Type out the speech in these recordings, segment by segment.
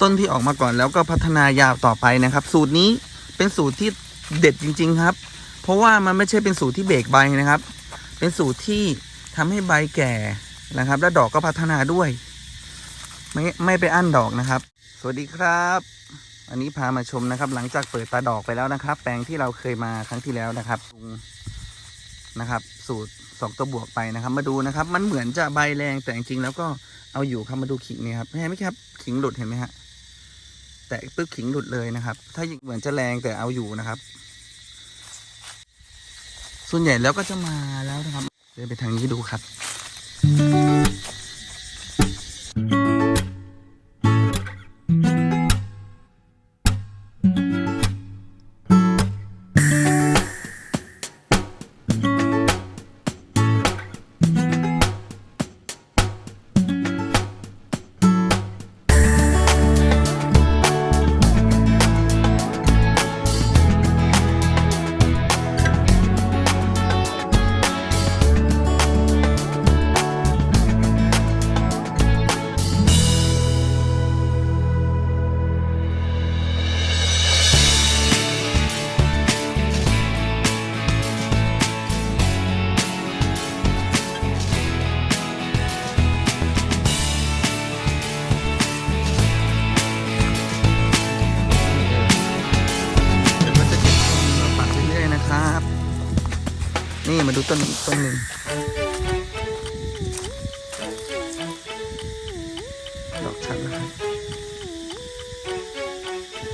ต้นที่ออกมาก่อนแล้วก็พัฒนายาวต่อไปนะครับ สูตรนี้เป็นสูตรที่เด็ดจริง ๆครับ เพราะว่ามันไม่ใช่เป็นสูตรที่เบรกใบนะครับ เป็นสูตรที่ทำให้ใบแก่นะครับ และดอกก็พัฒนาด้วย ไม่ไม่ไปอั้นดอกนะครับ สวัสดีครับอันนี้พามาชมนะครับ หลังจากเปิดตาดอกไปแล้วนะครับ แปลงที่เราเคยมาครั้งที่แล้วนะครับนะครับ สูตรสองตัวบวกไปนะครับ มาดูนะครับ มันเหมือนจะใบแรงแต่จริงๆแล้วก็เอาอยู่ครับมาดูขิงนี่ครับเห็นไหมครับ ขิงหลุดเห็นไหมฮะ แตะปึ๊บขิงหลุดเลยนะครับ ถ้ายิงเหมือนจะแรงแต่เอาอยู่นะครับ ส่วนใหญ่แล้วก็จะมาแล้วนะครับ เดินไปทางนี้ดูครับ นี่มาดูต้นอีกต้นหนึ่งดอกชัดนะครับ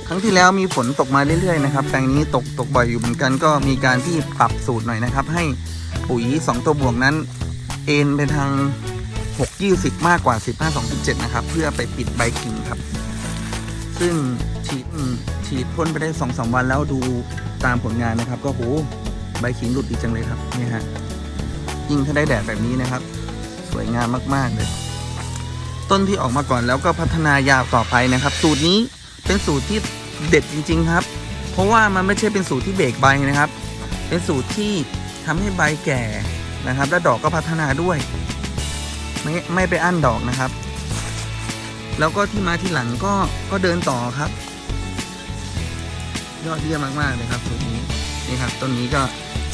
ครั้งที่แล้วมีฝนตกมาเรื่อยๆนะครับแปลงนี้ตกตกบ่อยอยู่เหมือนกันก็มีการที่ปรับสูตรหน่อยนะครับ ให้ปุ๋ย 2 ตัวบวกนั้น เอ็นไปทาง 6 20 มากกว่า 15 2 7 นะครับ เพื่อไปปิดใบกิ่งครับ ซึ่งฉีดฉีดพ่นไปได้สองสวันแล้วดูตามผลงานนะครับ ก็โห ใบขิงหลุดดีจังเลยครับนี่ฮะยิ่งถ้าได้แดดแบบนี้นะครับ สวยงามมากๆเลย ต้นที่ออกมาก่อนแล้วก็พัฒนายาวต่อไปนะครับ สูตรนี้เป็นสูตรที่เด็ดจริง ๆครับ เพราะว่ามันไม่ใช่เป็นสูตรที่เบรกใบนะครับ เป็นสูตรที่ทำให้ใบแก่นะครับ และดอกก็พัฒนาด้วย ไม่ไม่ไปอั้นดอกนะครับ แล้วก็ที่มาที่หลังก็ก็เดินต่อครับ ยอดเยี่ยมมากๆเลยครับสูตรนี้นี่ครับต้นนี้ก็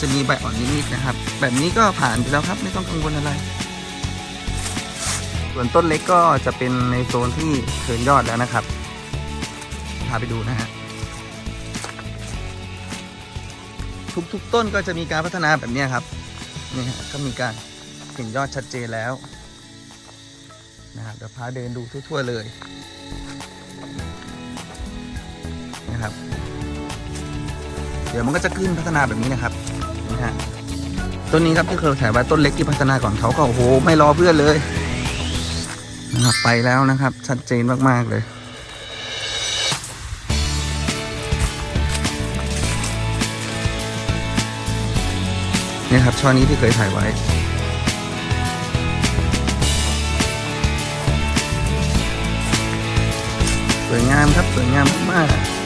จะมีใบอ่อนนิดๆนะครับ แบบนี้ก็ผ่านไปแล้วครับไม่ต้องกังวลอะไร ส่วนต้นเล็กก็จะเป็นในโซนที่เขินยอดแล้วนะครับ พาไปดูนะฮะทุกๆ ต้นก็จะมีการพัฒนาแบบนี้ครับนี่ฮะก็มีการเห็นยอดชัดเจนแล้วนะครับเดี๋ยวพาเดินดูทั่วๆเลยนะครับ เดี๋ยวมันก็จะขึ้นพัฒนาแบบนี้นะครับ ฮะต้นนี้ครับที่เคยถ่ายไว้ต้นเล็กที่พัฒนาก่อนเขาก็โอ้โหไม่รอเพื่อนเลยนะครับไปแล้วนะครับ ชัดเจนมากๆเลยเนี่ยครับช่อนี้ที่เคยถ่ายไว้สวยงามครับสวยงามมากๆ